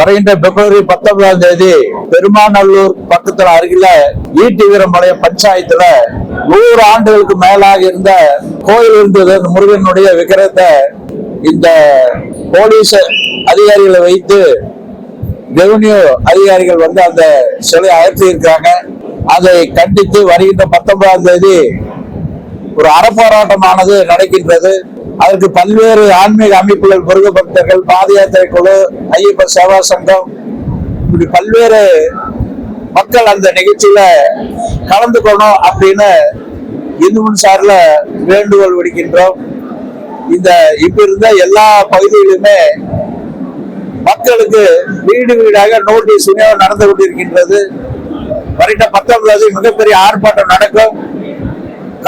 வருகின்ற பிப்ரவரி பத்தொன்பதாம் தேதி பெருமாநல்லூர் பக்கத்துல அருகில ஈட்டி வீரம்பாளையம் பஞ்சாயத்துல நூறு ஆண்டுகளுக்கு மேலாக இருந்த கோயில் இருந்தது. முருகனுடைய விக்கிரத்தை இந்த போலீஸ் அதிகாரிகளை வைத்து ரெவன்யூ அதிகாரிகள் வந்து அந்த சிலை அகற்றி இருக்காங்க அதை கண்டித்து வருகின்ற பத்தொன்பதாம் தேதி ஒரு அறப்போராட்டமானது நடக்கின்றது. அதற்கு பல்வேறு ஆன்மீக அமைப்புகள் முருக பக்தர்கள் பாத யாத்திரை குழு ஐயப்ப சேவா சங்கம் இப்படி பல்வேறு மக்கள் அந்த நிகழ்ச்சியில கலந்துக்கணும் அப்படின்னு இந்து சார்ல வேண்டுகோள் விடுக்கின்றோம். இந்த இப்ப இருந்த எல்லா பகுதிகளிலுமே மக்களுக்கு வீடு வீடாக நோட்டீஸ் விநியோகம் நடந்து கொண்டிருக்கின்றது. வருகின்ற பத்தொன்பதாவது மிகப்பெரிய ஆர்ப்பாட்டம் நடக்கும்.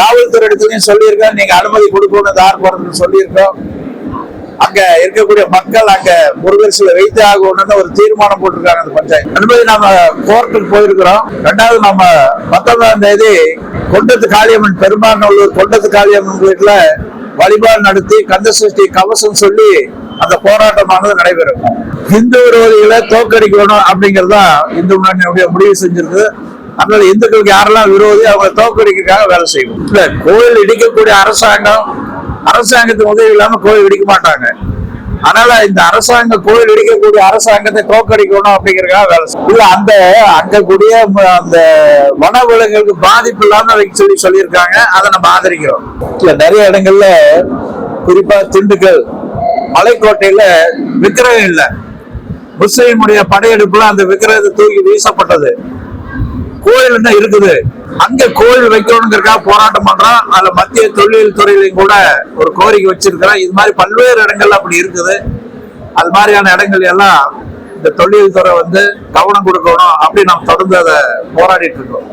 காவல்துறை இடத்துலயும் சொல்லியிருக்கோம் நீங்க அனுமதி கொடுக்கணும் தார் ஆர்ப்பாட்டத்தில் சொல்லியிருக்கோம். அங்க இருக்கக்கூடிய மக்கள் அங்க முருகர் சிலை வைத்து ஆகணும்னு ஒரு தீர்மானம் போட்டிருக்காங்க அந்த பஞ்சாயத்து. அனுமதி நாம கோர்ட்டுக்கு போயிருக்கிறோம். ரெண்டாவது நம்ம பத்தொன்பதாம் தேதி கொண்டத்து காளியம்மன் பெருமாநல்லூர் கொண்டத்து காளியம்மன் வீட்டுல வழிபாடு நடத்தி கந்த சஷ்டி கவசம் சொல்லி அந்த போராட்டமானது நடைபெறும். இந்து விரோதிகளை தோக்கடிக்கணும் அப்படிங்கறதுதான் இந்து முன்னணியுடைய முடிவு செஞ்சிருக்கு. அதனால இந்துக்களுக்கு யாரெல்லாம் விரோதி அவங்க தோக்கடிக்கிறதுக்காக வேலை செய்யும் இல்ல கோயில் இடிக்கக்கூடிய அரசாங்கம் அரசாங்கத்துக்கு உதவி இல்லாம கோயில் இடிக்க மாட்டாங்க. அதனால இந்த அரசாங்க கோயில் இடிக்கக்கூடிய அரசாங்கத்தை தோக்கடிக்கணும் அப்படிங்கறதுக்காக வேலை செய்யும் இல்ல அந்த அங்க கூடிய அந்த வனவிலங்குகளுக்கு பாதிப்பு இல்லாம சொல்லி சொல்லியிருக்காங்க. அதை நம்ம ஆதரிக்கிறோம். இல்ல நிறைய இடங்கள்ல குறிப்பா திண்டுக்கல் மலைக்கோட்டையில விக்கிரகம் இல்ல. முஸ்லீமுடைய படையெடுப்புல அந்த விக்கிரகத்தை தூக்கி வீசப்பட்டது. கோயில் என்ன இருக்குது? அங்க கோயில் வைக்கணுங்கிறக்காக போராட்டம் பண்றோம். அதுல மத்திய தொழில் துறையிலையும் கூட ஒரு கோரிக்கை வச்சிருக்கிறோம். இது மாதிரி பல்வேறு இடங்கள்ல அப்படி இருக்குது. அது மாதிரியான இடங்கள் எல்லாம் இந்த தொழில் துறை வந்து கவனம் கொடுக்கணும் அப்படி நாம் தொடர்ந்து அதை போராடிட்டு இருக்கோம்.